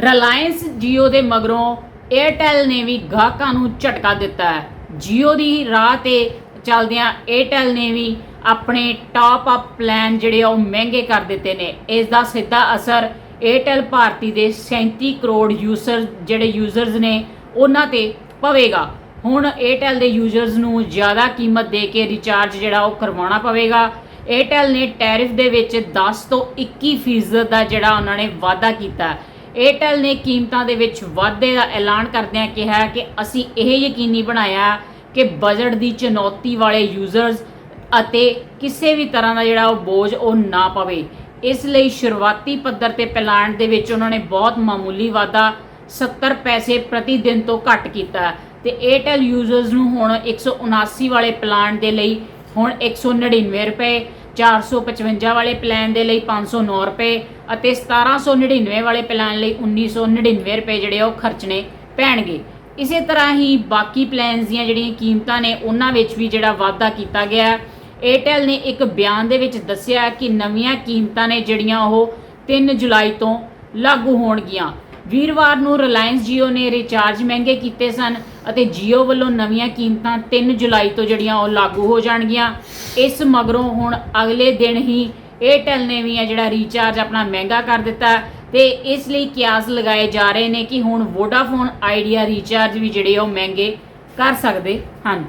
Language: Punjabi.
ਰਿਲਾਇੰਸ Jio ਦੇ ਮਗਰੋਂ Airtel ਨੇ ਵੀ ਗਾਹਕਾਂ ਨੂੰ ਝਟਕਾ ਦਿੱਤਾ ਹੈ। Jio ਦੀ ਰਾਹ ਤੇ ਚੱਲਦਿਆਂ Airtel ਨੇ ਵੀ ਆਪਣੇ ਟਾਪ ਅਪ ਪਲਾਨ ਜਿਹੜੇ ਆ ਉਹ ਮਹਿੰਗੇ ਕਰ ਦਿੱਤੇ ਨੇ। ਇਸ ਦਾ ਸਿੱਧਾ ਅਸਰ Airtel ਭਾਰਤੀ ਦੇ 37 ਕਰੋੜ ਯੂਜ਼ਰ ਜਿਹੜੇ ਯੂਜ਼ਰਸ ਨੇ, ਉਹਨਾਂ ਤੇ ਪਵੇਗਾ। ਹੁਣ Airtel ਦੇ ਯੂਜ਼ਰਸ ਨੂੰ ਜ਼ਿਆਦਾ ਕੀਮਤ ਦੇ ਕੇ ਰਿਚਾਰਜ ਜਿਹੜਾ ਉਹ ਕਰਵਾਉਣਾ ਪਵੇਗਾ। Airtel ਨੇ ਟੈਰਿਫ ਦੇ ਵਿੱਚ 10 ਤੋਂ 21% ਫੀਸਦ ਦਾ ਜਿਹੜਾ ਉਹਨਾਂ ਨੇ ਵਾਅਦਾ ਕੀਤਾ Airtel ਨੇ ਕੀਮਤਾਂ ਦੇ ਵਿੱਚ ਵਾਧੇ ਦਾ ਐਲਾਨ ਕਰਦਿਆਂ ਕਿਹਾ ਕਿ ਅਸੀਂ ਇਹ ਯਕੀਨੀ ਬਣਾਇਆ ਕਿ ਬਜਟ ਦੀ ਚੁਣੌਤੀ ਵਾਲੇ ਯੂਜ਼ਰਸ ਅਤੇ ਕਿਸੇ ਵੀ ਤਰ੍ਹਾਂ ਦਾ ਜਿਹੜਾ ਉਹ ਬੋਝ ਉਹ ਨਾ ਪਵੇ। ਇਸ ਲਈ ਸ਼ੁਰੂਆਤੀ ਪੱਧਰ ਤੇ ਪਲਾਨ ਦੇ ਵਿੱਚ ਉਹਨਾਂ ਨੇ ਬਹੁਤ ਮਾਮੂਲੀ ਵਾਧਾ 70 ਪੈਸੇ ਪ੍ਰਤੀ ਦਿਨ ਤੋਂ ਘੱਟ ਕੀਤਾ ਹੈ ਤੇ Airtel ਯੂਜ਼ਰਸ ਨੂੰ ਹੁਣ 179 ਵਾਲੇ ਪਲਾਨ ਦੇ ਲਈ ਹੁਣ 199 ਰੁਪਏ 455 ਵਾਲੇ ਪਲਾਨ ਦੇ ਲਈ 509 ਰੁਪਏ ਅਤੇ 1799 ਵਾਲੇ ਪਲਾਨ ਲਈ 1999 ਰੁਪਏ ਜਿਹੜੇ ਉਹ ਖਰਚਣੇ ਪੈਣਗੇ। ਇਸੇ ਤਰ੍ਹਾਂ ਹੀ ਬਾਕੀ ਪਲਾਨਸ ਦੀਆਂ ਜਿਹੜੀਆਂ ਕੀਮਤਾਂ ਨੇ, ਉਹਨਾਂ ਵਿੱਚ ਵੀ ਜਿਹੜਾ ਵਾਧਾ ਕੀਤਾ ਗਿਆ ਹੈ। Airtel ਨੇ ਇੱਕ ਬਿਆਨ ਦੇ ਵਿੱਚ ਦੱਸਿਆ ਕਿ ਨਵੀਆਂ ਕੀਮਤਾਂ ਨੇ ਜਿਹੜੀਆਂ ਉਹ 3 ਜੁਲਾਈ ਤੋਂ ਲਾਗੂ ਹੋਣਗੀਆਂ। ਵੀਰਵਾਰ ਨੂੰ ਰਿਲਾਇੰਸ Jio ਨੇ ਰਿਚਾਰਜ ਮਹਿੰਗੇ ਕੀਤੇ ਸਨ ਅਤੇ Jio ਵੱਲੋਂ ਨਵੀਆਂ ਕੀਮਤਾਂ 3 ਜੁਲਾਈ ਤੋਂ ਜਿਹੜੀਆਂ ਉਹ ਲਾਗੂ ਹੋ ਜਾਣਗੀਆਂ। ਇਸ ਮਗਰੋਂ ਹੁਣ ਅਗਲੇ ਦਿਨ ਹੀ Airtel ਨੇ ਵੀ ਇਹ ਜਿਹੜਾ ਰੀਚਾਰਜ ਆਪਣਾ ਮਹਿੰਗਾ ਕਰ ਦਿੱਤਾ ਤੇ ਇਸ ਲਈ ਕਿਆਸ ਲਗਾਏ ਜਾ ਰਹੇ ਨੇ ਕਿ ਹੁਣ Vodafone Idea ਰੀਚਾਰਜ ਵੀ ਜਿਹੜੇ ਉਹ ਮਹਿੰਗੇ ਕਰ ਸਕਦੇ ਹਨ।